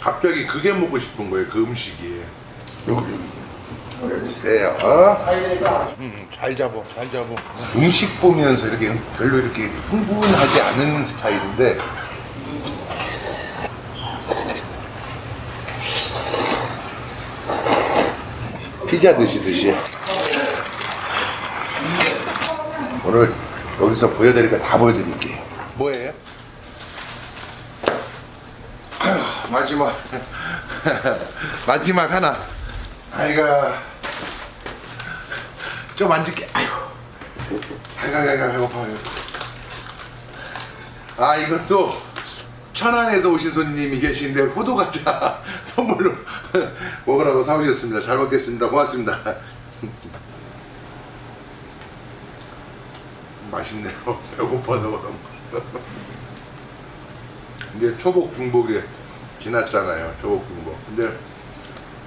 갑자기 그게 먹고 싶은 거예요. 그 음식이. 여기 올려주세요. 어? 음, 잘 잡어, 잘 잡어. 음식 보면서 이렇게 별로 이렇게 흥분하지 않은 스타일인데 피자 드시듯이 오늘 여기서 보여드릴 거 다 보여드릴게요. 뭐예요? 아휴, 마지막 마지막 하나. 아이가 좀 앉을게. 아이고. 아이가 아이가 배고파. 아 이것도 천안에서 오신 손님이 계신데 호두과자 선물로 먹으라고 사오셨습니다. 잘 먹겠습니다. 고맙습니다. 맛있네요. 배고파서 그런 거. 이제 초복 중복에 지났잖아요. 중복. 근데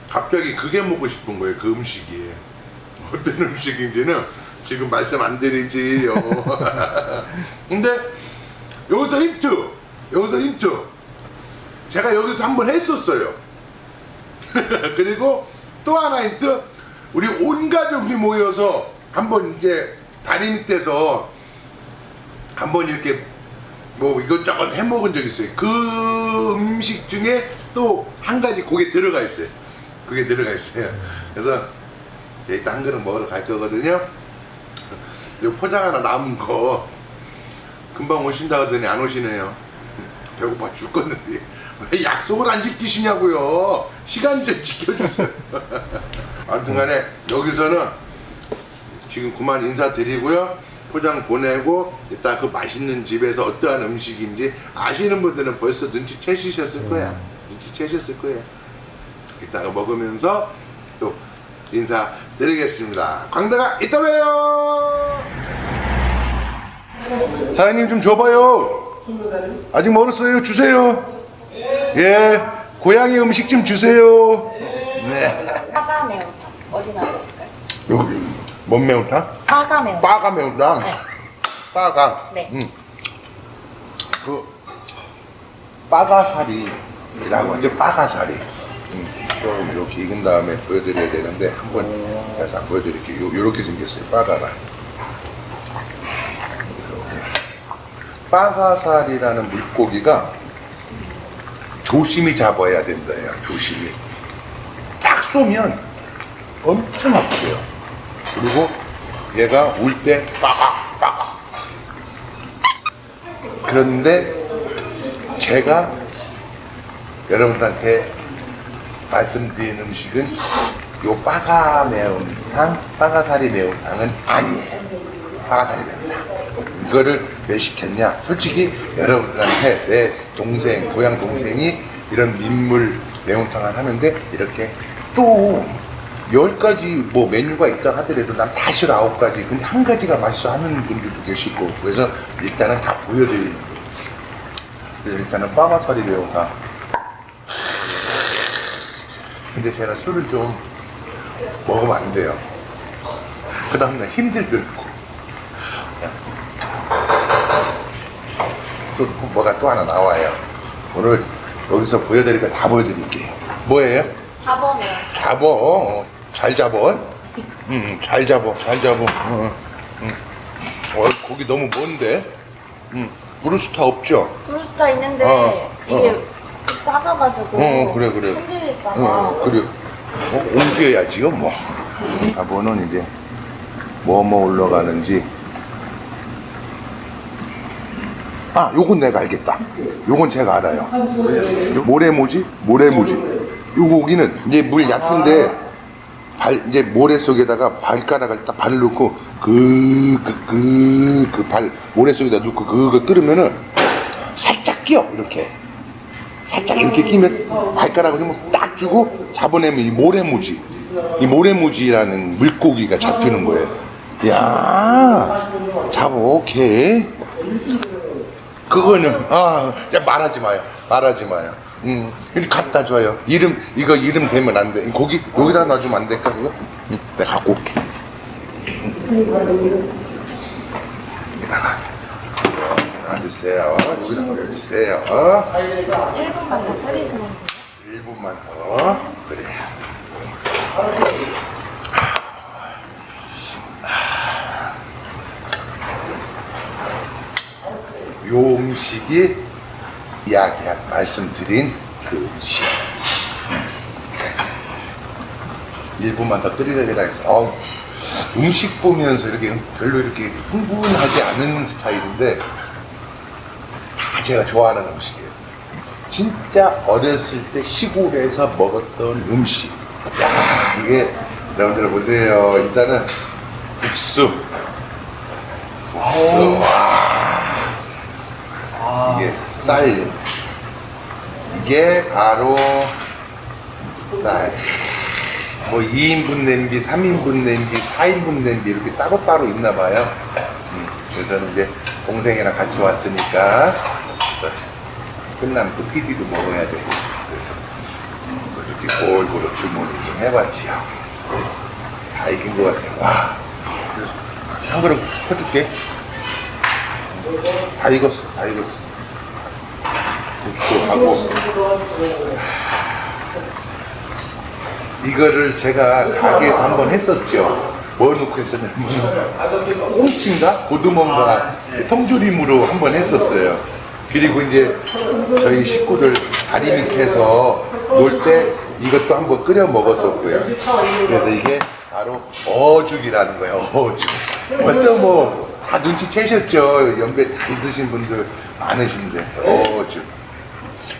갑자기 그게 먹고 싶은 거예요. 그 음식이 어떤 음식인지는 지금 말씀 안 드리지요. 근데 여기서 힌트, 여기서 힌트. 제가 여기서 한번 했었어요. 그리고 또 하나 힌트. 우리 온 가족이 모여서 한번 이제 다리 밑에서 한번 이렇게 뭐 이것저것 해 먹은 적 있어요. 그 음식 중에 또 한 가지 거기에 들어가 있어요. 그게 들어가 있어요. 그래서 이따 한 그릇 먹으러 갈 거거든요. 이 포장 하나 남은 거 금방 오신다 하더니 안 오시네요. 배고파 죽겠는데 왜 약속을 안 지키시냐고요. 시간 좀 지켜주세요. 아무튼간에 여기서는 지금 그만 인사드리고요. 포장 보내고 이따 그 맛있는 집에서 어떠한 음식인지 아시는 분들은 벌써 눈치채셨을 거야. 눈치채셨을 거예요. 이따가 먹으면서 또 인사드리겠습니다. 광대가 이따 봬요. 사장님 좀 줘봐요. 아직 멀었어요. 주세요. 예, 고양이 음식 좀 주세요. 네. 빠가 매운탕 어디 나올까요? 여기 뭔 매운탕? 빠가 매운탕 빠가 매운탕. 네. 빠가. 네. 음. 그 빠가사리라고 하죠. 빠가사리. 음, 좀 이렇게 익은 다음에 보여드려야 되는데 한번 해서 보여드릴게요. 요, 요렇게 생겼어요. 빠가가. 이렇게. 빠가살이라는 물고기가 조심히 잡아야 된다 요. 조심히. 딱 쏘면 엄청 아프대요. 그리고 얘가 울 때 빠각 빠각. 그런데 제가 여러분들한테 말씀드리는 음식은 요 빠가 매운탕, 빠가사리 매운탕은 아니에요. 빠가사리 매운탕. 이거를 왜 시켰냐? 솔직히 여러분들한테 내 동생, 고향 동생이 이런 민물 매운탕을 하는데 이렇게 또 열 가지 뭐 메뉴가 있다 하더라도 난다 싫어 아홉 가지. 근데 한 가지가 맛있어 하는 분들도 계시고 그래서 일단은 다 보여드리는 거예요. 그래서 일단은 빠가사리 매운탕. 근데 제가 술을 좀 먹으면 안 돼요. 그 다음날 힘들더라고. 또 뭐가 또 하나 나와요. 오늘 여기서 보여드릴 거 다 보여드릴게요. 뭐예요? 잡어. 어, 잘 잡어. 응, 잘 잡어. 잘 잡어. 응, 응. 어, 거기 너무 먼데? 응. 브루스타 없죠? 브루스타 있는데 어, 이게 어. 작아가지고 어, 그래, 그래. 흔들릴까봐 어, 그래. 어, 옮겨야지요, 뭐. 잡어는 이제 뭐뭐 올라가는지. 아, 요건 내가 알겠다. 요건 제가 알아요. 요 모래모지? 모래모지. 요 고기는 이제 물 얕은데 발 이제 모래 속에다가 발가락을 딱 발을 넣고 그그그그발 모래 속에다 넣고 그거 끓으면은 살짝 끼어 이렇게. 살짝 이렇게 끼면 발가락을 힘을 딱 주고 잡아내면 이 모래무지. 이 모래무지라는 물고기가 잡히는 거예요. 야 잡어 오케이 그거는 아 야, 말하지 마요. 말하지 마요. 음 이리 갖다 줘요. 이름 이거 이름 대면 안돼. 고기 여기다 놔주면 안 될까 그거? 응, 내가 갖고 올게. 응. 여기다가. 이렇게 놔주세요 여기다 올려주세요. 어? 1분만 더 끓이시면 돼요. 1분만 더. 그래. 요 음식이 이야기한 말씀드린 그 음식. 1분만 더 끓이려고 해서 어우, 음식 보면서 이렇게 별로 이렇게 흥분하지 않은 스타일인데 다 제가 좋아하는 음식이에요. 진짜 어렸을 때 시골에서 먹었던 음식. 야 이게 여러분들 보세요. 일단은 국수. 국수. 와. 이게 쌀. 이게 바로 쌀. 뭐 2인분 냄비, 3인분 냄비, 4인분 냄비 이렇게 따로따로 있나 봐요. 음, 그래서 이제 동생이랑 같이 왔으니까 끝나면 또 PD도 먹어야 되고 그래서 이렇게 골고루 주문을 좀 해봤지요. 다 익은 것 같아요. 와. 그래서 한 그릇 퍼줄게. 다 익었어, 다 익었어. 국수하고 이거를 제가 가게에서 한번 했었죠. 뭐 넣고 했었냐면 꽁치인가 고등어인가 통조림으로 한번 했었어요. 그리고 이제 저희 식구들 다리 밑에서 놀 때 이것도 한번 끓여 먹었었고요. 그래서 이게 바로 어죽이라는 거예요. 어죽. 벌써 뭐 다 눈치채셨죠. 연배 다 있으신 분들 많으신데 어죽.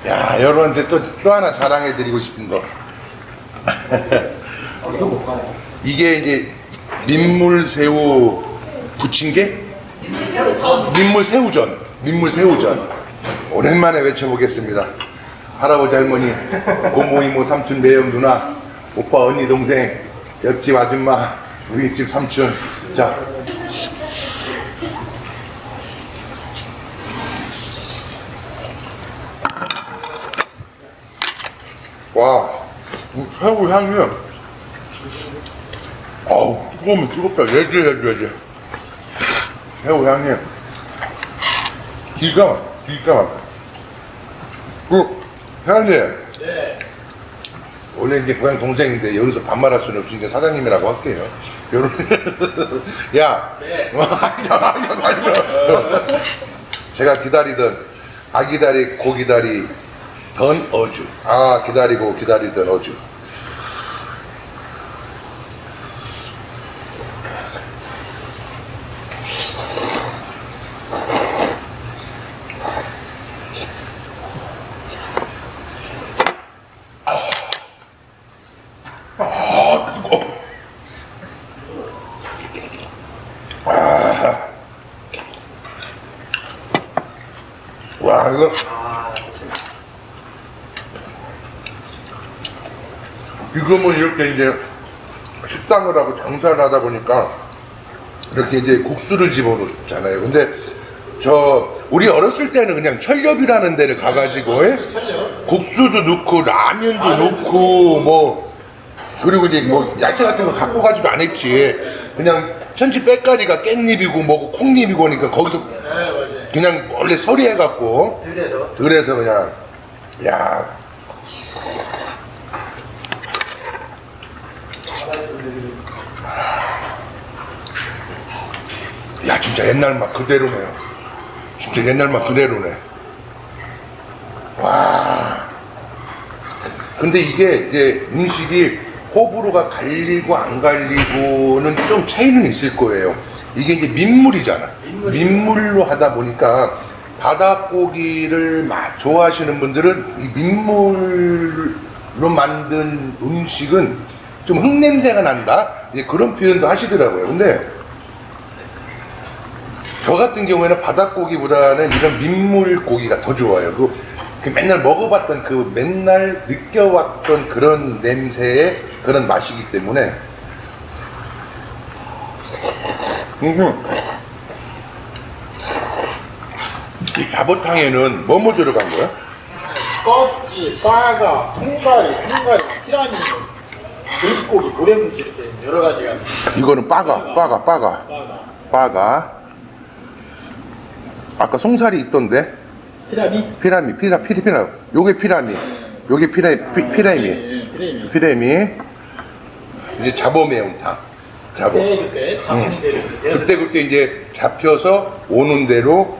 야 여러분한테 또 또 하나 자랑해드리고 싶은 거. 이게 이제 민물 새우 부침개? 민물 새우전. 민물 새우전. 오랜만에 외쳐보겠습니다. 할아버지 할머니, 고모 이모 삼촌 매형 누나, 오빠 언니 동생, 옆집 아줌마, 우리 집 삼촌. 자. 와, 이 새우 향이. 어우 뜨거우면 뜨겁다. 얘기해줘야지. 새우 향이. 기가 막 기가 막혀. 그 회장님. 원래 이제 고향 동생인데 여기서 반말할 수는 없으니까 사장님이라고 할게요. 여러분. 야. 아니야 아니야 아니야. 제가 기다리던 아기다리 고기다리 던 어주. 아 기다리고 기다리던 어주 와 이거 지금은 이렇게 이제 식당을 하고 장사를 하다 보니까 이렇게 이제 국수를 집어넣잖아요. 근데 저 우리 어렸을 때는 그냥 철렵이라는 데를 가가지고 예? 국수도 넣고 라면도 넣고 뭐 그리고 이제 뭐 야채 같은 거 갖고 가지도 안 했지. 그냥 천지 빽가리가 깻잎이고 뭐고 콩잎이고 하니까 거기서 그냥 원래 서리해갖고 들에서 들에서 그냥 야 야 진짜 옛날 맛 그대로네요 진짜 옛날 맛 그대로네. 와. 근데 이게 이제 음식이 호불호가 갈리고 안 갈리고는 좀 차이는 있을 거예요. 이게 이제 민물이잖아. 민물로 하다 보니까 바닷고기를 막 좋아하시는 분들은 이 민물로 만든 음식은 좀 흙냄새가 난다? 이제 그런 표현도 하시더라고요. 근데 저 같은 경우에는 바닷고기보다는 이런 민물 고기가 더 좋아요. 그, 그 맨날 먹어봤던 그 맨날 느껴왔던 그런 냄새의 그런 맛이기 때문에. 음. 이 갑오탕에는 뭐뭐 들어간 거야? 껍질, 빠가, 통가리, 통가리, 피라미드, 들고기, 모래무지 이렇게 여러 가지가 이거는 빠가, 빠가, 빠가, 빠가, 빠가. 아까 송살이 있던데? 피라미, 피라미, 피라, 피리, 피라. 요게 피라미. 여기 피레 피, 피레미 예, 그래. 피레미 이제 잡어 매운탕 잡어 그때 그때 잡힌 대로 그때 그때 이제 잡혀서 오는 대로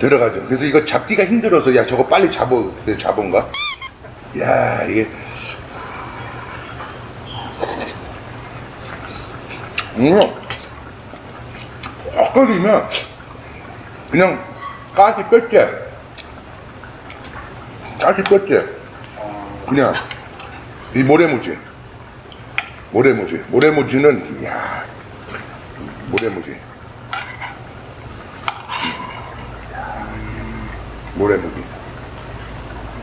들어가죠. 그래서 이거 잡기가 힘들어서 야 저거 빨리 잡어 그래서 잡은가? 야 이게 음 끓이면 그냥 가시 뺄게 가시 뺄게 그냥. 이 모래무지. 모래무지. 모래무지는 야. 모래무지. 모래무지.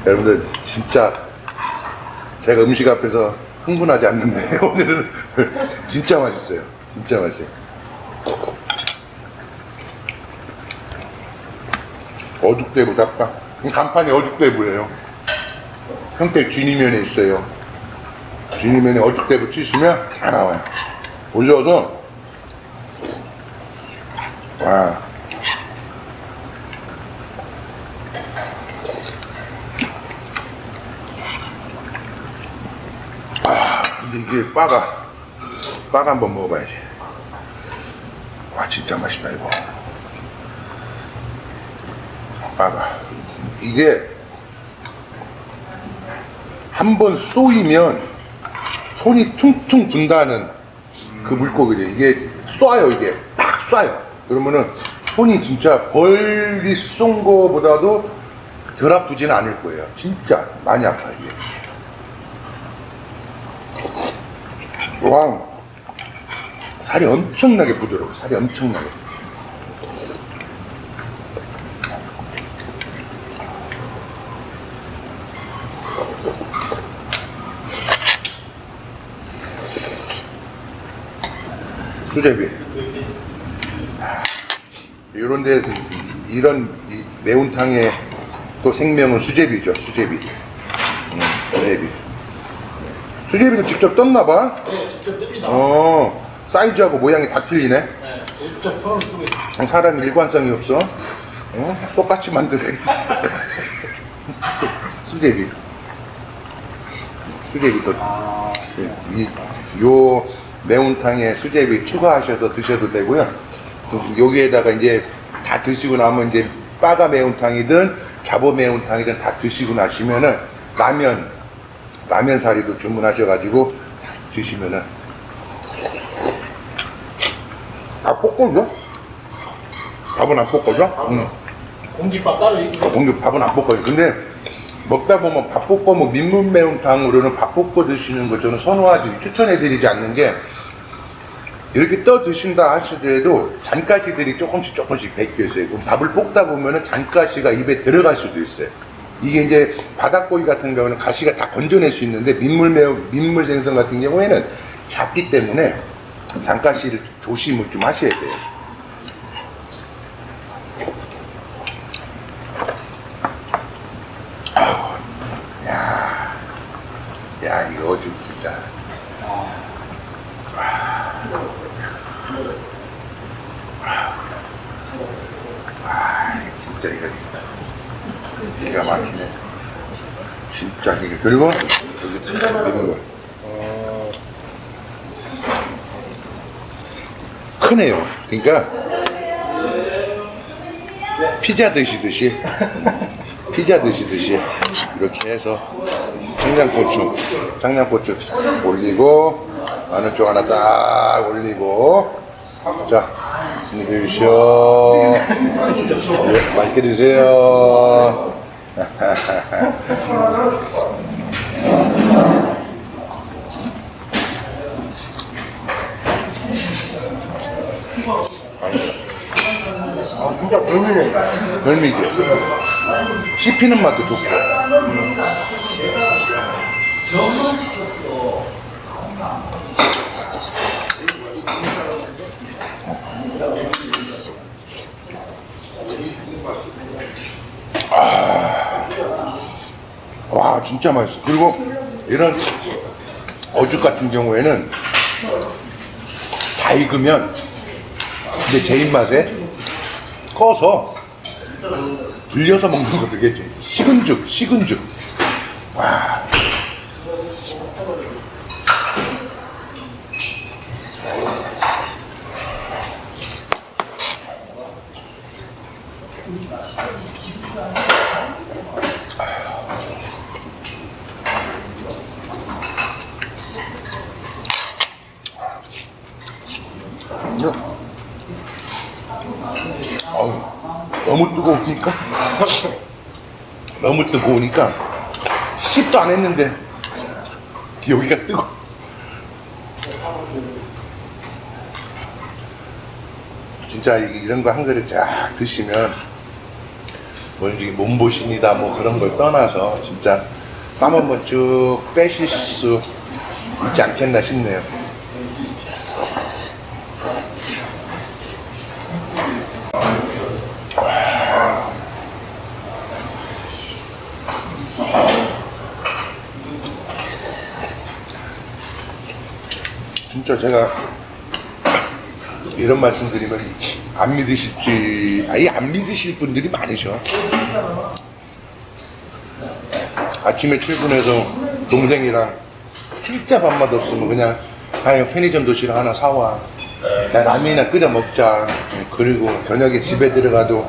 여러분들 진짜 제가 음식 앞에서 흥분하지 않는데 오늘은 진짜 맛있어요. 진짜 맛있어요 어죽대부 잡다 간판이 어죽대부예요. 형태 쥐니면에 있어요. 쥐니면에 어죽대부 치시면 다 나와요. 오셔서. 와. 아, 근데 이게 빠가 빠가 한번 먹어봐야지. 와 진짜 맛있다 이거. 빠가 이게 한 번 쏘이면 손이 퉁퉁 분다는 그 물고기들 이게 쏴요 이게 딱 쏴요. 그러면은 손이 진짜 벌리 쏜 거보다도 덜 아프지는 않을 거예요. 진짜 많이 아파 이게. 와 살이 엄청나게 부드러워 살이 엄청나게 수제비. 이런 데서 이런 이 매운탕의 또 생명은 수제비죠 수제비. 음, 수제비. 수제비도 직접 떴나 봐? 네, 직접 뜹니다. 어 사이즈하고 모양이 다 틀리네. 네, 직접 손을 쓰고 있어요. 사람 일관성이 없어. 어? 똑같이 만드네 수제비. 수제비도. 이, 요 매운탕에 수제비 추가하셔서 드셔도 되고요 여기에다가 이제 다 드시고 나면 이제 빠가 매운탕이든 잡어 매운탕이든 다 드시고 나시면은 라면 라면 사리도 주문하셔가지고 드시면은 아 볶아줘? 밥은 안 볶아줘? 응. 공깃밥 따로 있고. 공기 밥은 안 볶아요. 근데 먹다 보면 밥 볶아 뭐 민물 매운탕으로는 밥 볶아 드시는 거 저는 선호하지 추천해드리지 않는 게 이렇게 떠 드신다 하시더라도 잔가시들이 조금씩 조금씩 베껴 있어요. 밥을 볶다 보면은 잔가시가 입에 들어갈 수도 있어요. 이게 이제 바닥고기 같은 경우는 가시가 다 건져낼 수 있는데 민물 매운 민물 생선 같은 경우에는 작기 때문에 잔가시를 조심을 좀 하셔야 돼요. 야 이거 좀 진짜 와 진짜 이거 기가 막히네. 진짜 이게 그리고 여기 이런 거. 크네요. 그러니까 피자 드시듯이 피자 드시듯이 이렇게 해서 청양고추 싹 올리고 마늘 쪽 하나 딱 올리고. 자 드시오. 네, 맛있게 드세요 진짜 별미네. 별미지 씹히는 맛도 좋고 와 진짜 맛있어 그리고 이런 어죽 같은 경우에는 다 익으면 근데 제 입맛에 꺼서 불려서 먹는 것도 괜찮아. 식은 죽, 식은 죽. 어 뜨거우니까 너무 뜨거우니까 10도 안 했는데 여기가 뜨거. 진짜 이- 이런 거 한 그릇 쫙 드시면 뭔지 몸보신이다 뭐 그런 걸 떠나서 진짜 땀 한번 쭉 빼실 수 있지 않겠나 싶네요. 진짜 제가 이런 말씀 드리면 안 믿으실지 아예 안 믿으실 분들이 많으셔. 아침에 출근해서 동생이랑 진짜 밥맛 없으면 그냥 아유 편의점 도시락 하나 사와. 야 라면이나 끓여 먹자. 그리고 저녁에 집에 들어가도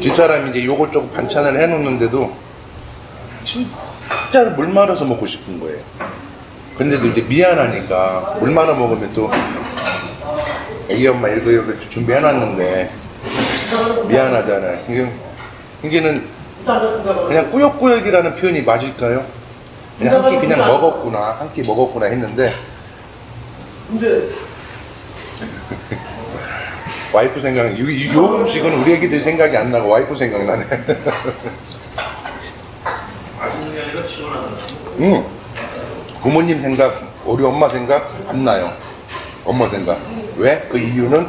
뒷사람이 이제 요것저것 반찬을 해놓는데도 진짜로 물 말아서 먹고 싶은 거예요 근데도 이제 미안하니까 물 말아 먹으면 또 애기 엄마 이거 이거 준비해놨는데 미안하잖아요. 이게 이게는 그냥 꾸역꾸역이라는 표현이 맞을까요? 그냥 한 끼 그냥 먹었구나 한 끼 먹었구나 했는데 와이프 생각 요, 요 음식은 우리 애기들 생각이 안 나고 와이프 생각나네. 음. 부모님 생각, 우리 엄마 생각 안 나요. 엄마 생각. 왜? 그 이유는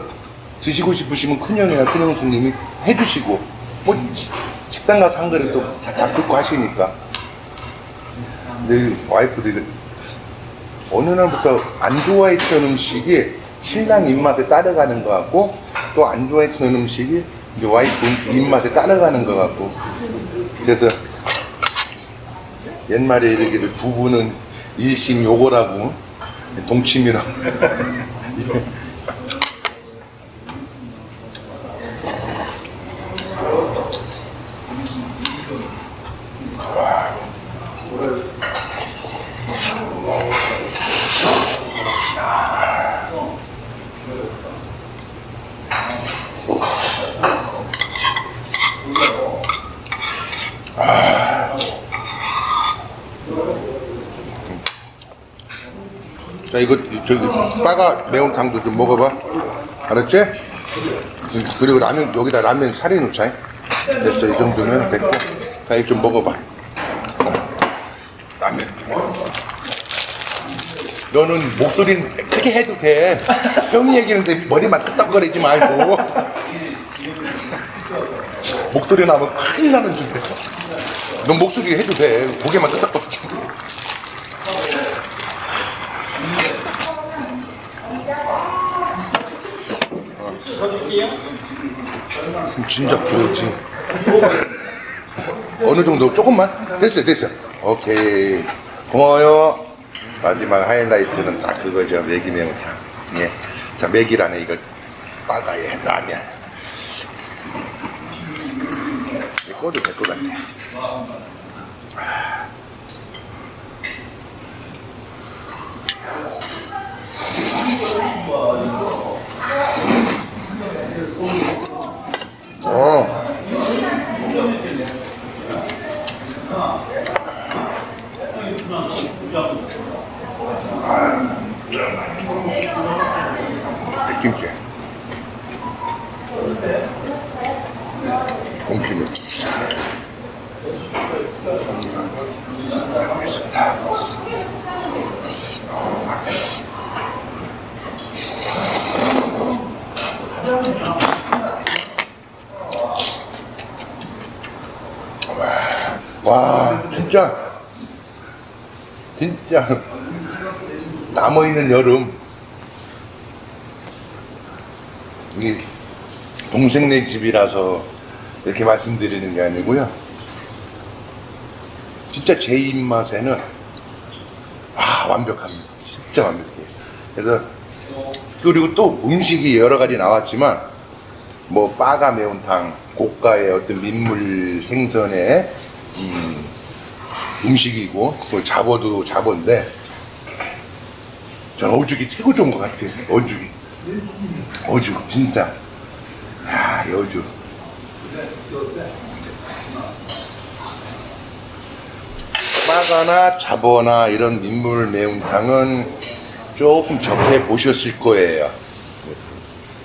드시고 싶으시면 큰형이나 큰형 수님이 해주시고, 뭐, 식당 가서 한 그릇 또 자- 잡숫고 하시니까. 근데 이 와이프도 이거 어느 날부터 안 좋아했던 음식이 신랑 입맛에 따라가는 것 같고, 또 안 좋아했던 음식이 이제 와이프 입맛에 따라가는 것 같고. 그래서 옛말에 이르기를 부부는 일심 요거라고 동치미라고 자 이거 저기 매운탕도 좀 먹어봐. 알았지? 그리고 라면 여기다 라면 사리 넣자 됐어 이 정도면 됐고. 자 이거 좀 먹어봐. 어, 라면. 너는 목소리는 크게 해도 돼. 형이 얘기하는데 머리만 끄덕거리지 말고. 목소리 나면 큰일 나는 줄넌 목소리 해도 돼. 고개만 끄덕거리지 마. 진짜 부러지. 어느 정도 조금만 됐어 됐어. 오케이 고마워요. 마지막 하이라이트는 다 그거죠 매기 매운탕. 예. 자 매기라네 이거 빠가에 라면. 꺼도 될 것 같아. 어. 백김치. 곰치미. 알겠습니다. 와, 진짜, 진짜, 남아있는 여름, 이 동생네 집이라서 이렇게 말씀드리는 게 아니고요. 진짜 제 입맛에는 와 완벽합니다. 진짜 완벽해요. 그래서 그리고 또 음식이 여러 가지 나왔지만 뭐 빠가 매운탕, 고가의 어떤 민물 생선의 음, 음식이고 또 잡어도 잡어인데 저는 어죽이 최고 좋은 것 같아요. 어죽이 어죽 진짜 야, 이 어죽 빠가나 잡어나 이런 민물 매운탕은 조금 접해 보셨을 거예요.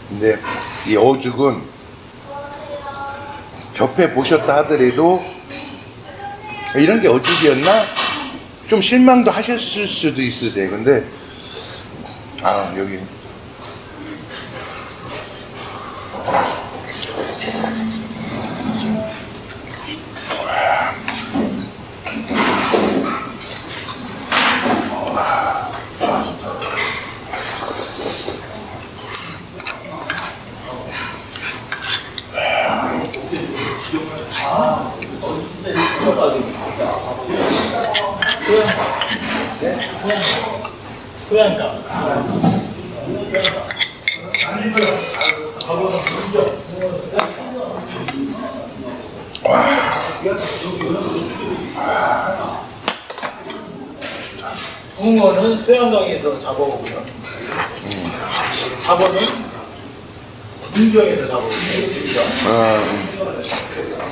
근데 이 어죽은 접해 보셨다 하더라도 이런 게 어죽이었나? 좀 실망도 하셨을 수도 있으세요. 근데 아 여기 소양감. 붕어는 소양강에서 잡아오고요. 잡어는 문경에서 잡아오고요.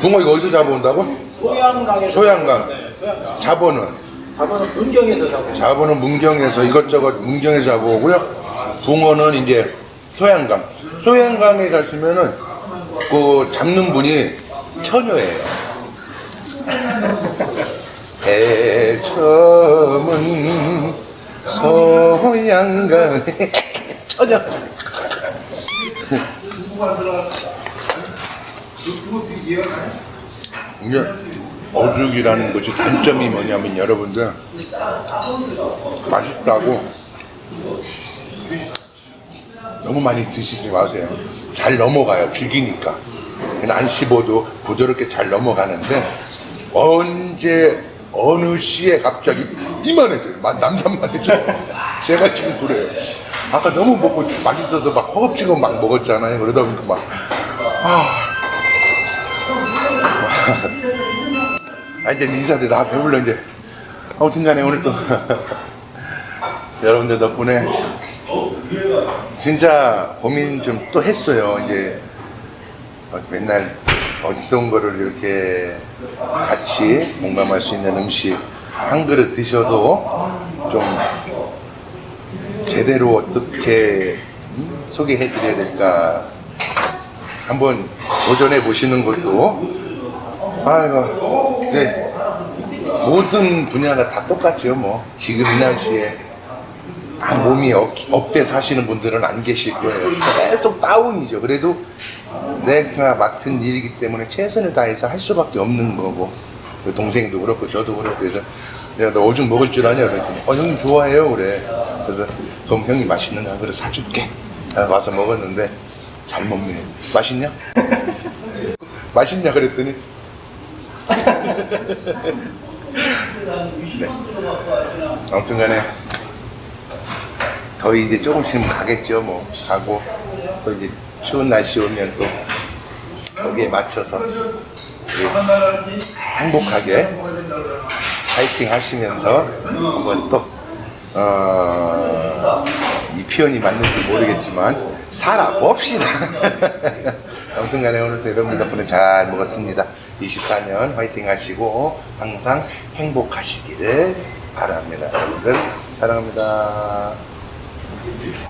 붕어 이거 어디서 잡아온다고? 소양강에서 소양강. 네, 소양강. 잡어는 잡어는 문경에서 잡아오고 잡어는 문경에서 이것저것 문경에서 잡아오고요. 붕어는 이제 소양강. 소양강에 가시면은 그 잡는 분이 처녀예요. 해점은 소양강 처녀. 이게 어죽이라는 것이 단점이 뭐냐면 여러분들 맛있다고 너무 많이 드시지 마세요. 잘 넘어가요. 죽이니까. 안 씹어도 부드럽게 잘 넘어가는데 언제 어느 시에 갑자기 이만해져요. 마- 남산만해져요. 제가 지금 그래요. 아까 너무 먹고 맛있어서 막 허겁지겁 막 먹었잖아요. 그러다 보니까 막 아, 이제 인사들 다 배불러 이제. 아무튼 간에 오늘 또 여러분들 덕분에 진짜 고민 좀 또 했어요. 이제 맨날 어떤 거를 이렇게 같이 공감할 수 있는 음식 한 그릇 드셔도 좀 제대로 어떻게 음, 소개해 드려야 될까 한번 도전해 보시는 것도 아이고 네 모든 분야가 다 똑같죠 뭐. 지금 이 날씨에. 아, 몸이 업, 업돼 사시는 분들은 안 계실 거예요. 계속 다운이죠. 그래도 내가 맡은 일이기 때문에 최선을 다해서 할 수밖에 없는 거고. 그 동생도 그렇고 저도 그렇고. 그래서 내가 너 오줌 먹을 줄 아냐? 그랬더니 어 형님 좋아해요. 그래. 그래서 그럼 형님 맛있는 거한 그릇 사줄게. 아, 와서 먹었는데 잘 먹네. 맛있냐? 맛있냐? 그랬더니 네. 아무튼 간에 거의 이제 조금씩 가겠죠 뭐 가고 또 이제 추운 날씨 오면 또 거기에 맞춰서 행복하게 파이팅 하시면서 한번 또 어, 이 표현이 맞는지 모르겠지만 살아봅시다. 아무튼 간에 오늘도 여러분 덕분에 잘 먹었습니다. 24년 화이팅 하시고 항상 행복하시기를 바랍니다. 여러분들 사랑합니다.